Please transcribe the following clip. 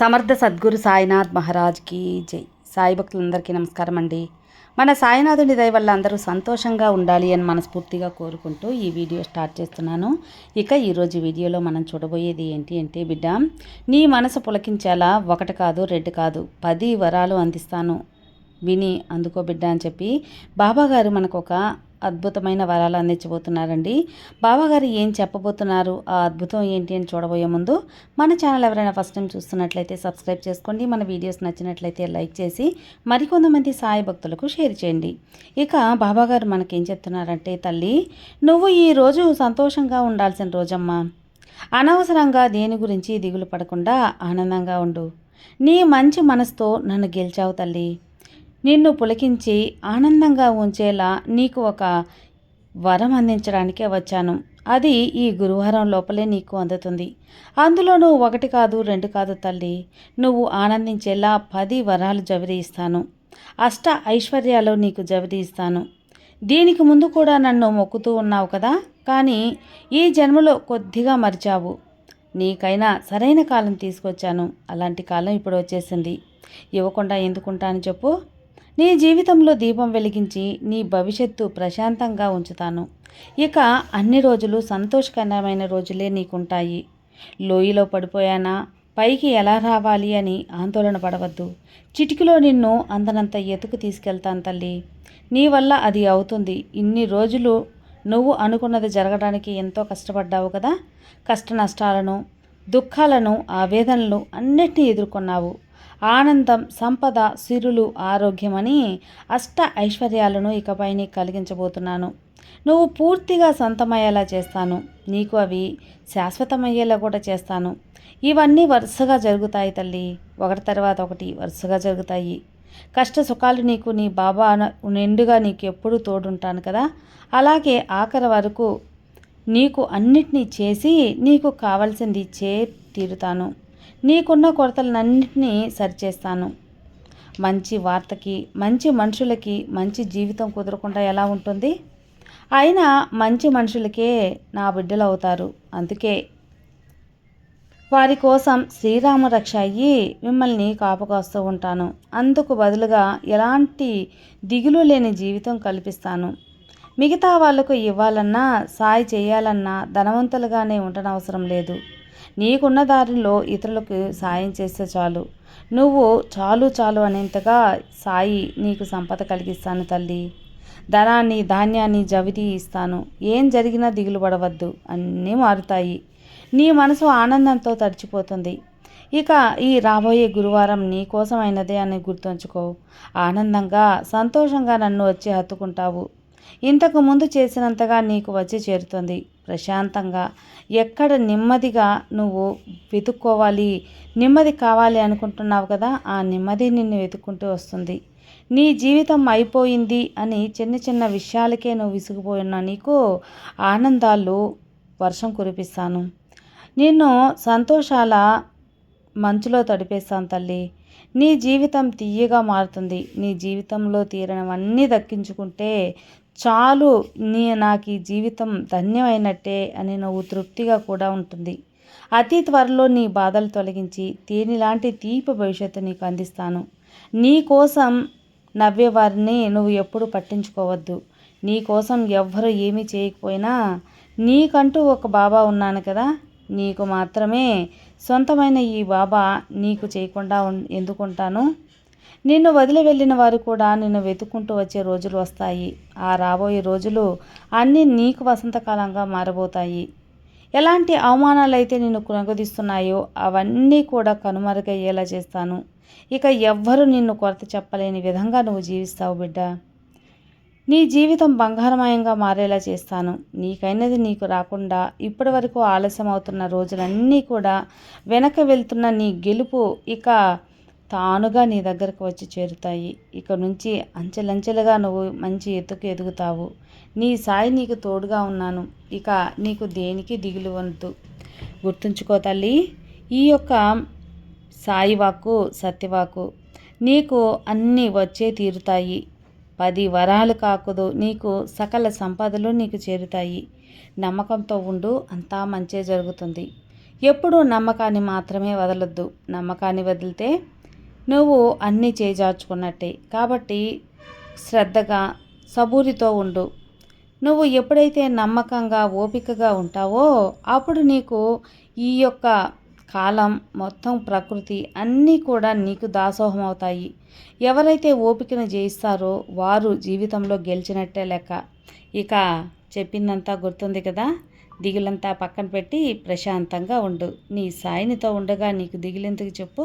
సమర్థ సద్గురు సాయినాథ్ మహారాజ్కి జై. సాయి భక్తులందరికీ నమస్కారం అండి. మన సాయినాథుని దయ వల్ల అందరూ సంతోషంగా ఉండాలి అని మనస్ఫూర్తిగా కోరుకుంటూ ఈ వీడియో స్టార్ట్ చేస్తున్నాను. ఇక ఈరోజు వీడియోలో మనం చూడబోయేది ఏంటి అంటే బిడ్డ నీ మనసు పులకించేలా ఒకటి కాదు రెండు కాదు పది వరాలు అందిస్తాను. విని అందుకో బిడ్డ అని చెప్పి బాబాగారు మనకు ఒక అద్భుతమైన వరాలు అందించబోతున్నారండి. బావగారు ఏం చెప్పబోతున్నారు? ఆ అద్భుతం ఏంటి అని చూడబోయే ముందు మన ఛానల్ ఎవరైనా ఫస్ట్ టైం చూస్తున్నట్లయితే సబ్స్క్రైబ్ చేసుకోండి. మన వీడియోస్ నచ్చినట్లయితే లైక్ చేసి మరికొంతమంది సాయి భక్తులకు షేర్ చేయండి. ఇక బాబాగారు మనకేం చెప్తున్నారంటే తల్లి నువ్వు ఈ రోజు సంతోషంగా ఉండాల్సిన రోజమ్మా. అనవసరంగా దేని గురించి దిగులు పడకుండా ఆనందంగా ఉండు. నీ మంచి మనసుతో నన్ను గెలిచావు తల్లి. నిన్ను పులకించి ఆనందంగా ఉంచేలా నీకు ఒక వరం అందించడానికే వచ్చాను. అది ఈ గురువారం లోపలే నీకు అందుతుంది. అందులోనూ ఒకటి కాదు రెండు కాదు తల్లి. నువ్వు ఆనందించేలా పది వరాలు జవిరి ఇస్తాను. అష్ట ఐశ్వర్యాలు నీకు జవిరి ఇస్తాను. దీనికి ముందు కూడా నన్ను మొక్కుతూ ఉన్నావు కదా? కానీ ఈ జన్మలో కొద్దిగా మరిచావు. నీకైనా సరైన కాలం తీసుకొచ్చాను. అలాంటి కాలం ఇప్పుడు వచ్చేసింది. ఇవ్వకుండా ఎందుకుంటా అని చెప్పు. నీ జీవితంలో దీపం వెలిగించి నీ భవిష్యత్తు ప్రశాంతంగా ఉంచుతాను. ఇక అన్ని రోజులు సంతోషకరమైన రోజులే నీకుంటాయి. లోయలో పడిపోయానా? పైకి ఎలా రావాలి అని ఆందోళన పడవద్దు. చిటికిలో నిన్ను అందనంత ఎతుకు తీసుకెళ్తాను తల్లి. నీ వల్ల అది అవుతుంది. ఇన్ని రోజులు నువ్వు అనుకున్నది జరగడానికి ఎంతో కష్టపడ్డావు కదా? కష్ట నష్టాలను దుఃఖాలను ఆవేదనలు అన్నిటినీ ఎదుర్కొన్నావు. ఆనందం సంపద సిరులు ఆరోగ్యమని అష్ట ఐశ్వర్యాలను ఇకపై నీకు కలిగించబోతున్నాను. నువ్వు పూర్తిగా సొంతమయ్యేలా చేస్తాను. నీకు అవి శాశ్వతమయ్యేలా కూడా చేస్తాను. ఇవన్నీ వరుసగా జరుగుతాయి తల్లి. ఒకటి తర్వాత ఒకటి వరుసగా జరుగుతాయి. కష్ట సుఖాలు నీకు నీ బాబా నిండుగా నీకు ఎప్పుడూ తోడుంటాను కదా? అలాగే ఆఖరి వరకు నీకు అన్నిటినీ చేసి నీకు కావలసింది చే తీరుతాను నీకున్న కొరతలన్నింటినీ సరిచేస్తాను. మంచి వార్తకి మంచి మనుషులకి మంచి జీవితం కుదరకుండా ఎలా ఉంటుంది? అయినా మంచి మనుషులకే నా బిడ్డలు అవుతారు అందుకే వారి కోసం శ్రీరామ రక్ష అయ్యి మిమ్మల్ని కాపుకాస్తూ ఉంటాను. అందుకు బదులుగా ఎలాంటి దిగులు లేని జీవితం కల్పిస్తాను. మిగతా వాళ్ళకు ఇవ్వాలన్నా సాయి చేయాలన్నా ధనవంతులుగానే ఉండనవసరం లేదు. నీకున్న దారిలో ఇతరులకు సాయం చేస్తే చాలు. నువ్వు చాలు చాలు అనేంతగా సాయి నీకు సంపద కలిగిస్తాను తల్లి. ధనాన్ని ధాన్యాన్ని జవితి ఇస్తాను. ఏం జరిగినా దిగులు పడవద్దు అన్నీ మారుతాయి. నీ మనసు ఆనందంతో తడిచిపోతుంది. ఇక ఈ రాబోయే గురువారం నీ కోసమైనదే అని గుర్తుంచుకో. ఆనందంగా సంతోషంగా నన్ను వచ్చి హత్తుకుంటావు. ఇంతకు ముందు చేసినంతగా నీకు వచ్చి చేరుతుంది. ప్రశాంతంగా ఎక్కడ నెమ్మదిగా నువ్వు వెతుక్కోవాలి నెమ్మది కావాలి అనుకుంటున్నావు కదా ఆ నెమ్మది నిన్ను వెతుక్కుంటూ వస్తుంది. నీ జీవితం అయిపోయింది అని చిన్న చిన్న విషయాలకే నువ్వు విసిగిపోయినా నీకు ఆనందాలు వర్షం కురిపిస్తాను. నిన్ను సంతోషాల మంచులో తడిపేస్తాను తల్లి. నీ జీవితం తీయగా మారుతుంది. నీ జీవితంలో తీరనవన్నీ దక్కించుకుంటే చాలు నీ నాకు ఈ జీవితం ధన్యమైనట్టే అని నువ్వు తృప్తిగా కూడా ఉంటుంది. అతి త్వరలో నీ బాధలు తొలగించి తేనిలాంటి తీపి భవిష్యత్తు నీకు అందిస్తాను. నీ కోసం నవ్వేవారిని నువ్వు ఎప్పుడు పట్టించుకోవద్దు. నీ కోసం ఎవ్వరు ఏమీ చేయకపోయినా నీకంటూ ఒక బాబా ఉన్నాను కదా నీకు మాత్రమే సొంతమైన ఈ బాబా నీకు చేయకుండా ఎందుకుంటాను? నిన్ను వదిలి వెళ్ళిన వారు కూడా నిన్ను వెతుక్కుంటూ వచ్చే రోజులు వస్తాయి. ఆ రాబోయే రోజులు అన్నీ నీకు వసంతకాలంగా మారబోతాయి. ఎలాంటి అవమానాలు అయితే నిన్ను కొనగదిస్తున్నాయో అవన్నీ కూడా కనుమరుగయ్యేలా చేస్తాను. ఇక ఎవ్వరూ నిన్ను కొరత చెప్పలేని విధంగా నువ్వు జీవిస్తావు బిడ్డ. నీ జీవితం బంగారమయంగా మారేలా చేస్తాను. నీకైనది నీకు రాకుండా ఇప్పటి వరకు ఆలస్యం అవుతున్న రోజులన్నీ కూడా వెనక వెళ్తున్న నీ గెలుపు ఇక తానుగా నీ దగ్గరకు వచ్చి చేరుతాయి. ఇక నుంచి అంచెలంచెలుగా నువ్వు మంచి ఎత్తుకు ఎదుగుతావు. నీ సాయి నీకు తోడుగా ఉన్నాను. ఇక నీకు దేనికి దిగులు వద్దు. గుర్తుంచుకో తల్లి ఈ యొక్క సాయి వాక్కు సత్యవాకు నీకు అన్నీ వచ్చే తీరుతాయి. పది వరాలు కాకుదు నీకు సకల సంపదలు నీకు చేరుతాయి. నమ్మకంతో ఉండు అంతా మంచే జరుగుతుంది. ఎప్పుడూ నమ్మకాన్ని మాత్రమే వదలొద్దు. నమ్మకాన్ని వదిలితే నువ్వు అన్నీ చేజార్చుకున్నట్టే. కాబట్టి శ్రద్ధగా సబూరితో ఉండు. నువ్వు ఎప్పుడైతే నమ్మకంగా ఓపికగా ఉంటావో అప్పుడు నీకు ఈ యొక్క కాలం మొత్తం ప్రకృతి అన్నీ కూడా నీకు దాసోహం అవుతాయి ఎవరైతే ఓపికను జయిస్తారో వారు జీవితంలో గెలిచినట్టే లెక్క. ఇక చెప్పిందంతా గుర్తుంది కదా? దిగులంతా పక్కన పెట్టి ప్రశాంతంగా ఉండు. నీ సాయినితో ఉండగా నీకు దిగులెందుకు చెప్పు?